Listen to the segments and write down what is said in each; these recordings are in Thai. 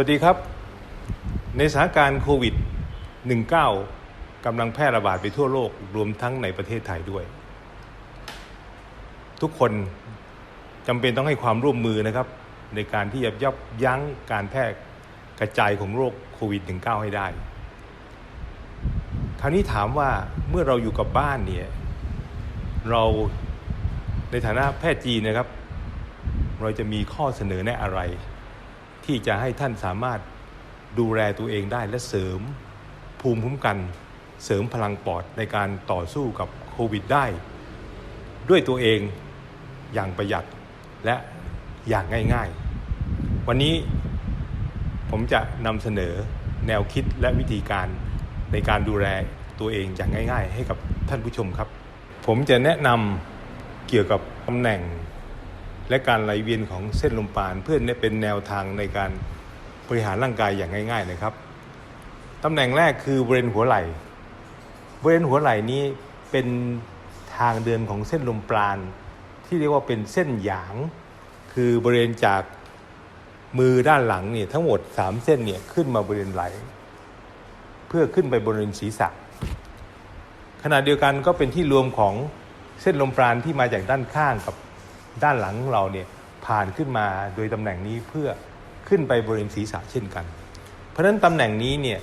วัสดีครับ ในสถานการณ์โควิด -19 กำลังแพร่ระบาดไปทั่วโลกรวมทั้งในประเทศไทยด้วย ทุกคนจำเป็นต้องให้ความร่วมมือนะครับ ในการที่จะยับยั้งการแพร่กระจายของโรคโควิด -19 ให้ได้ คราวนี้ถามว่าเมื่อเราอยู่กับบ้านเนี่ยเราในฐานะแพทย์จีนนะครับ เราจะมีข้อเสนอแนะอะไร ที่จะให้ท่านสามารถดูแลตัวเองได้และเสริมภูมิคุ้มกันเสริมพลังปอดในการต่อสู้กับโควิดได้ ด้วยตัวเองอย่างประหยัดและอย่างง่ายๆ วันนี้ผมจะนำเสนอแนวคิดและวิธีการในการดูแลตัวเองอย่างง่าย ๆ ให้กับท่านผู้ชมครับ ผมจะแนะนำเกี่ยวกับตำแหน่ง และการไหลเวียนของเส้นลมปราณเพื่อนเป็นแนวทางในการบริหารร่างกายอย่างง่ายๆนะครับตำแหน่งแรกคือบริเวณหัวไหล่บริเวณหัวไหล่นี้เป็นทางเดินของเส้นลมปราณที่เรียกว่าเป็นเส้นหยาง คือบริเวณจากมือด้านหลังเนี่ยทั้งหมด 3 เส้นเนี่ยขึ้นมาบริเวณไหล่เพื่อขึ้นไปบริเวณศีรษะขณะเดียวกันก็เป็นที่รวมของเส้นลมปราณที่มาจากด้านข้างกับ ด้านหลังของเราเนี่ยผ่านขึ้นมาโดยตำแหน่งนี้เพื่อขึ้นไปบริเวณศีรษะเช่นกัน เพราะฉะนั้นตำแหน่งนี้เนี่ย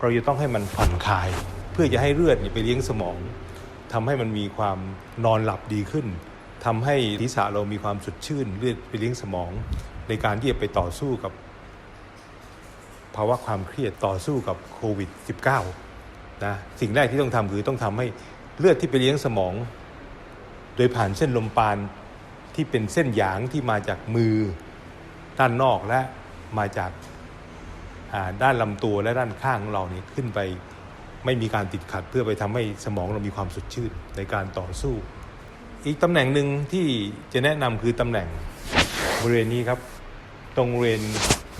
เราจะต้องให้มันผ่อนคลาย เพื่อจะให้เลือดไปเลี้ยงสมองทำให้มันมีความนอนหลับดีขึ้นทำให้ศีรษะเรามีความสดชื่นเลือดไปเลี้ยงสมอง ในการที่จะไปต่อสู้กับ ภาวะความเครียดต่อสู้กับโควิด -19 นะสิ่งแรกที่ต้องทำคือต้องทำให้เลือดที่ไปเลี้ยงสมอง โดยผ่านเส้นลมปราณ ที่เป็นเส้นหยางที่มาจากมือด้านนอกและมาจากด้านลำตัวและด้านข้างของเราเนี่ยขึ้นไปไม่มีการติดขัดเพื่อไปทำให้สมองเรามีความสดชื่นในการต่อสู้ อีกตำแหน่งหนึ่งที่จะแนะนำคือตำแหน่งบริเวณนี้ครับ ตรงบริเวณ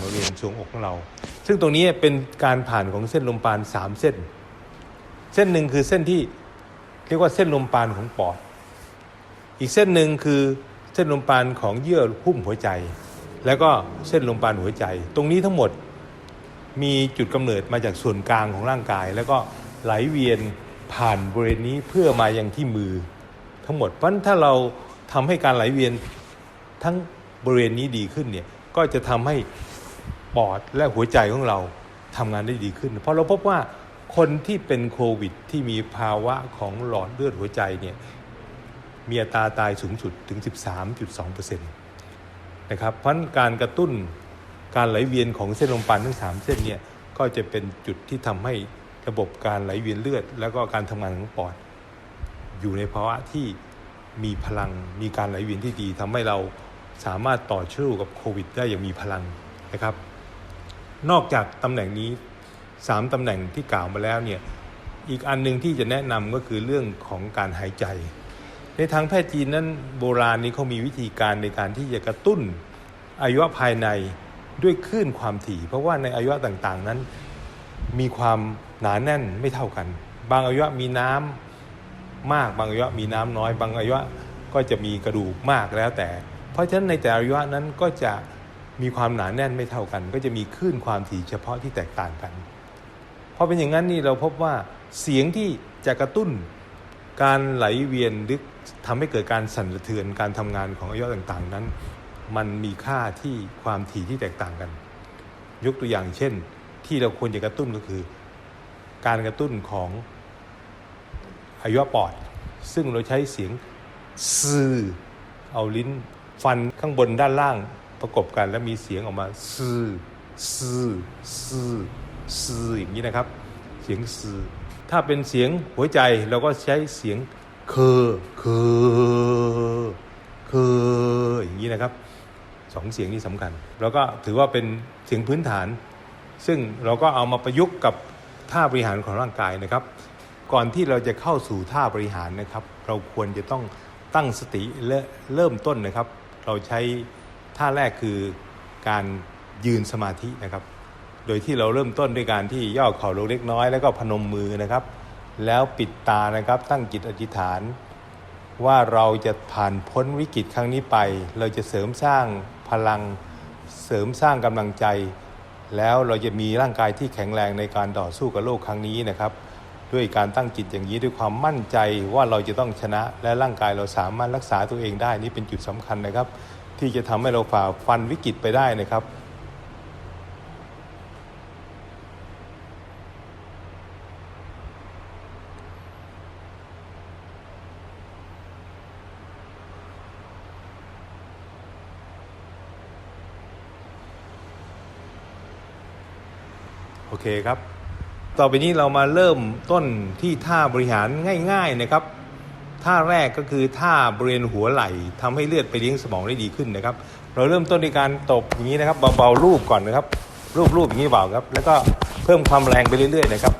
บริเวณช่วงอกของเรา ซึ่งตรงนี้เป็นการผ่านของเส้นลมปราณสามเส้น เส้นหนึ่งคือเส้นที่เรียกว่าเส้นลมปราณของปอด อีกเส้นหนึ่งคือ เส้นลมปราณของเยื่อหุ้มหัวใจ แล้วก็เส้นลมปราณหัวใจ ตรงนี้ทั้งหมดมีจุดกำเนิดมาจากส่วนกลางของร่างกาย แล้วก็ไหลเวียนผ่านบริเวณนี้เพื่อมายังที่มือ ทั้งหมดเพราะถ้าเราทำให้การไหลเวียนทั้งบริเวณนี้ดีขึ้นเนี่ยก็จะทำให้ปอดและหัวใจของเราทำงานได้ดีขึ้น เพราะเราพบว่าคนที่เป็นโควิดที่มีภาวะของหลอดเลือดหัวใจเนี่ย มีอัตราตายสูงสุดถึง 13.2%นะครับเพราะการกระตุ้นการไหลเวียนของเส้นลมปราณทั้ง 3 เส้นเนี่ยก็จะเป็นจุดที่ทำให้ระบบการไหลเวียนเลือด แล้วก็การทำงานของปอด อยู่ในภาวะที่มีพลังมีการไหลเวียนที่ดีทำให้เราสามารถต่อสู้กับโควิด ได้อย่างมีพลังนะครับ นอกจากตำแหน่งนี้ 3ตำแหน่งที่กล่าวมาแล้วเนี่ยอีกอันหนึ่งที่จะแนะนำก็คือเรื่องของการหายใจ ในทางแพทย์จีนนั้นโบราณนี้เขามีวิธีการในการที่จะกระตุ้นอายุภายในด้วยคลื่นความถี่ เพราะว่าในอายุต่างๆนั้นมีความหนาแน่นไม่เท่ากัน บางอายุมีน้ำมาก บางอายุมีน้ำน้อย บางอายุก็จะมีกระดูกมากแล้วแต่ เพราะฉะนั้นในแต่อายุนั้นก็จะมีความหนาแน่นไม่เท่ากัน ก็จะมีคลื่นความถี่เฉพาะที่แตกต่างกันพอเป็นอย่างนั้นนี่เราพบว่าเสียงที่จะกระตุ้น การไหลเวียนหรือทำให้เกิดการสั่นสะเทือนการทำงานของอวัยวะต่างๆนั้น มันมีค่าที่ความถี่ที่แตกต่างกัน ยกตัวอย่างเช่น ที่เราควรจะกระตุ้นก็คือ การกระตุ้นของอวัยวะปอด ซึ่งเราใช้เสียงซื่อเอาลิ้นฟันข้างบนด้านล่างประกบกันแล้วมีเสียงออกมาซื่อซื่อซื่อซื่ออย่างนี้นะครับ เสียงซื่อ ถ้าเป็นเสียงหัวใจเราก็ใช้เสียงเคอเคอเคออย่างนี้นะครับสองเสียงนี้สำคัญ แล้วก็ถือว่าเป็นเสียงพื้นฐาน ซึ่งเราก็เอามาประยุกต์กับท่าบริหารของร่างกายนะครับ ก่อนที่เราจะเข้าสู่ท่าบริหารนะครับ เราควรจะต้องตั้งสติและเริ่มต้นนะครับ เราใช้ท่าแรกคือการยืนสมาธินะครับ โดยที่เราเริ่มต้นด้วยการที่ย่อเข่าลงเล็กน้อยแล้วก็พนมมือนะครับ แล้วปิดตานะครับตั้งจิตอธิษฐาน ว่าเราจะผ่านพ้นวิกฤตครั้งนี้ไป เราจะเสริมสร้างพลัง เสริมสร้างกำลังใจ แล้วเราจะมีร่างกายที่แข็งแรงในการต่อสู้กับโรคครั้งนี้นะครับ ด้วยการตั้งจิตอย่างนี้ด้วยความมั่นใจว่าเราจะต้องชนะ และร่างกายเราสามารถรักษาตัวเองได้นี่เป็นจุดสำคัญนะครับ ที่จะทำให้เราฝ่าฟันวิกฤตไปได้นะครับ อเคครับ ต่อไปนี้เรามาเริ่มต้นที่ท่าบริหารง่าย ๆนะครับ ท่าแรกก็คือท่าบริเวณหัวไหล่ทำให้เลือดไปเลี้ยงสมองได้ดีขึ้นนะครับ เราเริ่มต้นในการตบอย่างนี้นะครับเบาๆรูปก่อนนะครับ รูปๆอย่างนี้เบาครับ แล้วก็เพิ่มความแรงไปเรื่อยๆนะครับ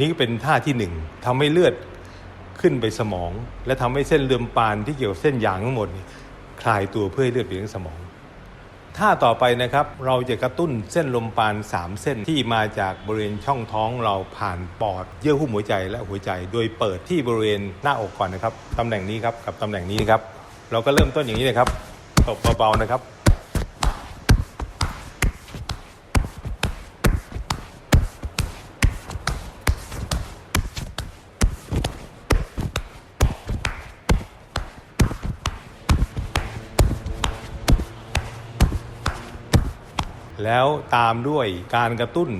นี่เป็นท่าที่หนึ่งทำให้เลือดขึ้นไปสมอง และทำให้เส้นเลือมปานที่เกี่ยวกับเส้นยางทั้งหมดคลายตัวเพื่อให้เลือดไปเลี้ยงสมองท่าต่อไปนะครับเราจะกระตุ้นเส้นลมปาน 3 เส้นที่มาจากบริเวณช่องท้องเราผ่านปอด เยื่อหุ้มหัวใจและหัวใจ โดยเปิดที่บริเวณหน้าอกก่อนนะครับตำแหน่งนี้ครับกับตำแหน่งนี้ครับ เราก็เริ่มต้นอย่างนี้นะครับตบเบาๆนะครับ แล้วตามด้วยการกระตุ้น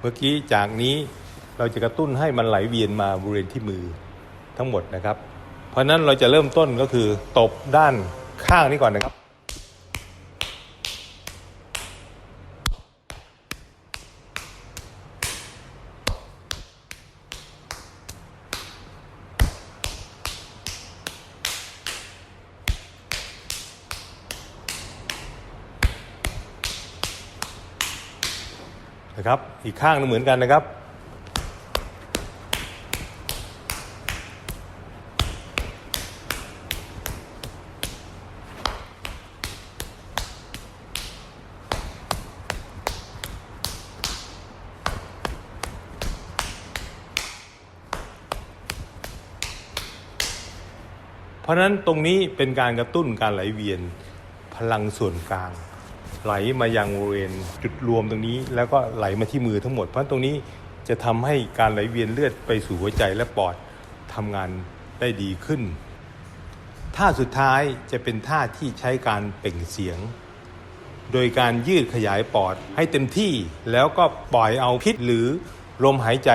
เมื่อกี้จากนี้เราจะกระตุ้นให้มันไหลเวียนมาบริเวณที่มือทั้งหมดนะครับ เพราะนั้นเราจะเริ่มต้นก็คือตบด้านข้างนี้ก่อนนะครับ นะครับ อีกข้างนึงเหมือนกันนะครับ เพราะนั้นตรงนี้เป็นการกระตุ้นการไหลเวียนพลังส่วนกลาง ไหลมายังบริเวณจุดรวมตรงนี้ แล้วก็ไหลมาที่มือทั้งหมด เพราะตรงนี้จะทำให้การไหลเวียนเลือดไปสู่หัวใจและปอดทำงานได้ดีขึ้นท่าสุดท้ายจะเป็นท่าที่ใช้การเปล่งเสียง โดยการยืดขยายปอดให้เต็มที่แล้วก็ปล่อยเอาพิษหรือลมหายใจ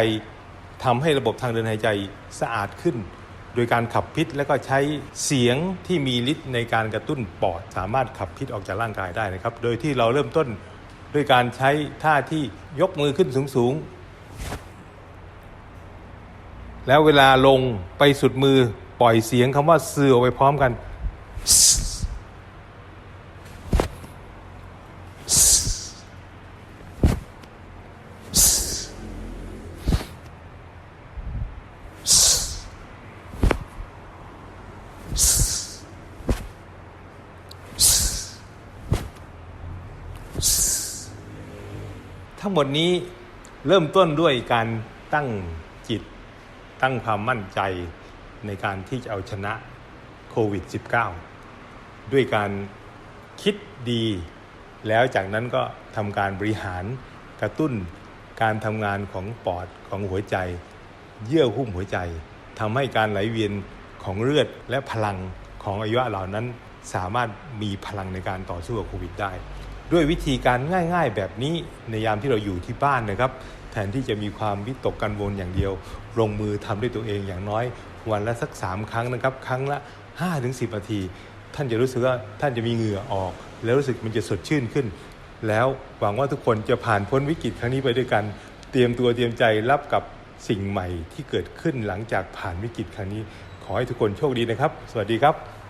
ทำให้ระบบทางเดินหายใจสะอาดขึ้น โดยการขับพิษแล้วก็ใช้เสียงที่มีฤทธิ์ในการกระตุ้นปอด สามารถขับพิษออกจากร่างกายได้นะครับ โดยที่เราเริ่มต้นด้วยการใช้ท่าที่ยกมือขึ้นสูงๆ แล้วเวลาลงไปสุดมือปล่อยเสียงคำว่าเสือออกไปพร้อมกัน ทั้งหมดนี้เริ่มต้นด้วยการตั้งจิต ตั้งความมั่นใจในการที่จะเอาชนะโควิด -19 ด้วยการคิดดี แล้วจากนั้นก็ทำการบริหารกระตุ้นการทำงานของปอดของหัวใจ เยื่อหุ้มหัวใจทำให้การไหลเวียนของเลือดและพลังของอวัยวะเหล่านั้นสามารถมีพลังในการต่อสู้กับโควิดได้ ด้วยวิธีการง่าย ๆ แบบนี้ในยามที่เราอยู่ที่บ้านนะครับ แทนที่จะมีความวิตกกังวลอย่างเดียว ลงมือทำด้วยตัวเองอย่างน้อย วันละสัก 3 ครั้งนะครับ ครั้งละ 5-10นาที ท่านจะรู้สึกว่าท่านจะมีเหงื่อออก แล้วรู้สึกมันจะสดชื่นขึ้น แล้วหวังว่าทุกคนจะผ่านพ้นวิกฤตครั้งนี้ไปด้วยกัน เตรียมตัวเตรียมใจรับกับสิ่งใหม่ที่เกิดขึ้นหลังจากผ่านวิกฤตครั้งนี้ ขอให้ทุกคนโชคดีนะครับ สวัสดีครับ